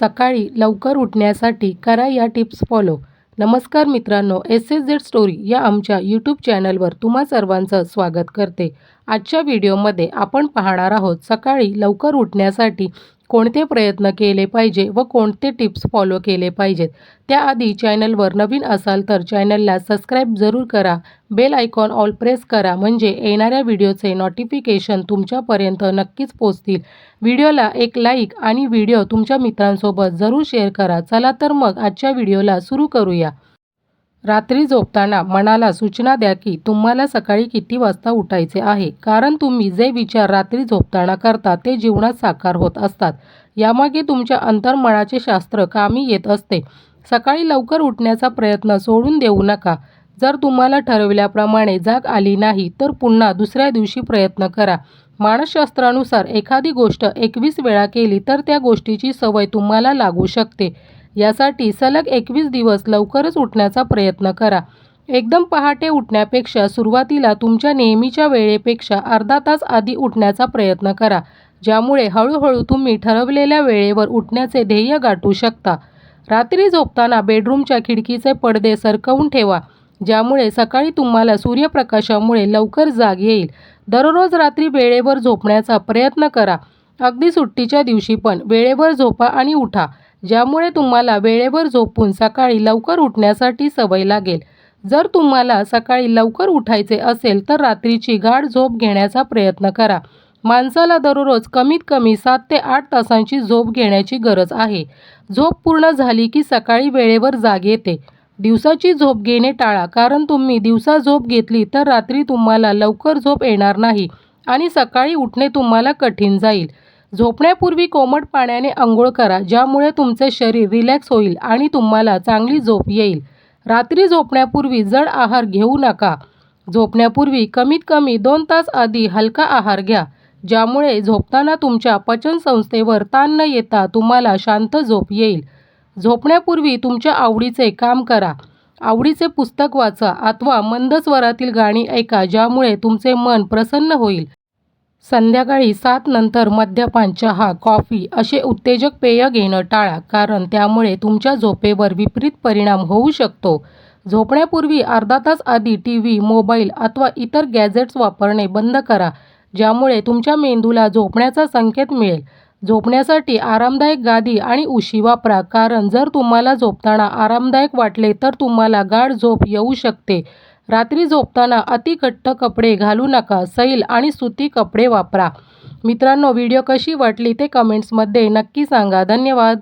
सकाळी लवकर उठण्यासाठी करा या टिप्स फॉलो. नमस्कार मित्रांनो एस एस झेड स्टोरी या आमच्या यूट्यूब चॅनलवर तुम्हा सर्वांचं स्वागत करते. आजच्या व्हिडिओमध्ये आपण पाहणार आहोत सकाळी लवकर उठण्यासाठी कोणते प्रयत्न केले पाहिजे व कोणते टिप्स फॉलो केले पाहिजेत. त्याआधी चॅनलवर नवीन असाल तर चॅनलला सबस्क्राईब जरूर करा बेल आयकॉन ऑल प्रेस करा म्हणजे येणाऱ्या व्हिडिओचे नोटिफिकेशन तुमच्यापर्यंत नक्कीच पोचतील व्हिडिओला एक लाईक आणि व्हिडिओ तुमच्या मित्रांसोबत जरूर शेअर करा. चला तर मग आजच्या व्हिडिओला सुरू करूया. रात्री झोपताना मनाला सूचना द्या की तुम्हाला सकाळी किती वाजता उठायचे आहे. कारण तुम्ही जे विचार रात्री झोपताना करता ते जीवनात साकार होत असतात. यामागे तुमच्या अंतर्मनाचे शास्त्र कामी येत असते. सकाळी लवकर उठण्याचा प्रयत्न सोडून देऊ नका. जर तुम्हाला ठरवल्याप्रमाणे जाग आली नाही तर पुन्हा दुसऱ्या दिवशी प्रयत्न करा. मानसशास्त्रानुसार एखादी गोष्ट एकवीस वेळा केली तर त्या गोष्टीची सवय तुम्हाला लागू शकते. यासाठी सलग एकवीस दिवस लवकरच उठण्याचा प्रयत्न करा. एकदम पहाटे उठण्यापेक्षा सुरुवातीला तुमच्या नेहमीच्या वेळेपेक्षा अर्धा तास आधी उठण्याचा प्रयत्न करा ज्यामुळे हळूहळू तुम्ही ठरवलेल्या वेळेवर उठण्याचे ध्येय गाठू शकता. रात्री झोपताना बेडरूमच्या खिडकीचे पडदे सरकवून ठेवा ज्यामुळे सकाळी तुम्हाला सूर्यप्रकाशामुळे लवकर जाग येईल. दररोज रात्री वेळेवर झोपण्याचा प्रयत्न करा. अगदी सुट्टीच्या दिवशी पण वेळेवर झोपा आणि उठा. ज्यामुळे तुम्हाला वेळेवर झोपून सकाळी लवकर उठण्यासाठी सवय लागेल. जर तुम्हाला सकाळी लवकर उठायचे असेल तर रात्रीची गाढ झोप घेण्याचा प्रयत्न करा. माणसाला दररोज कमीत कमी सात ते आठ तासांची झोप घेण्याची गरज आहे. झोप पूर्ण झाली की सकाळी वेळेवर जाग येते. दिवसाची झोप घेणे टाळा कारण तुम्ही दिवसा झोप घेतली तर रात्री तुम्हाला लवकर झोप येणार नाही आणि सकाळी उठणे तुम्हाला कठीण जाईल. झोपण्यापूर्वी कोमट पाण्याने आंघोळ करा ज्यामुळे तुमचे शरीर रिलॅक्स होईल आणि तुम्हाला चांगली झोप येईल. रात्री झोपण्यापूर्वी जड आहार घेऊ नका. झोपण्यापूर्वी कमीत कमी दोन तास आधी हलका आहार घ्या ज्यामुळे झोपताना तुमच्या पचनसंस्थेवर ताण न येता तुम्हाला शांत झोप येईल. झोपण्यापूर्वी तुमच्या आवडीचे काम करा. आवडीचे पुस्तक वाचा अथवा मंद स्वरातील गाणी ऐका ज्यामुळे तुमचे मन प्रसन्न होईल. संध्याकाळी सात नंतर मद्यपान चहा कॉफी असे उत्तेजक पेय घेणं टाळा कारण त्यामुळे तुमच्या झोपेवर विपरीत परिणाम होऊ शकतो. झोपण्यापूर्वी अर्धा तास आधी टी व्ही मोबाईल अथवा इतर गॅजेट्स वापरणे बंद करा ज्यामुळे तुमच्या मेंदूला झोपण्याचा संकेत मिळेल. झोपण्यासाठी आरामदायक गादी आणि उशी वापरा कारण जर तुम्हाला झोपताना आरामदायक वाटले तर तुम्हाला गाढ झोप येऊ शकते. रात्री झोपताना अति घट्ट कपडे घालू नका सैल आणि सुती कपडे वापरा. मित्रांनो व्हिडिओ कशी वाटली ते कमेंट्समध्ये नक्की सांगा. धन्यवाद.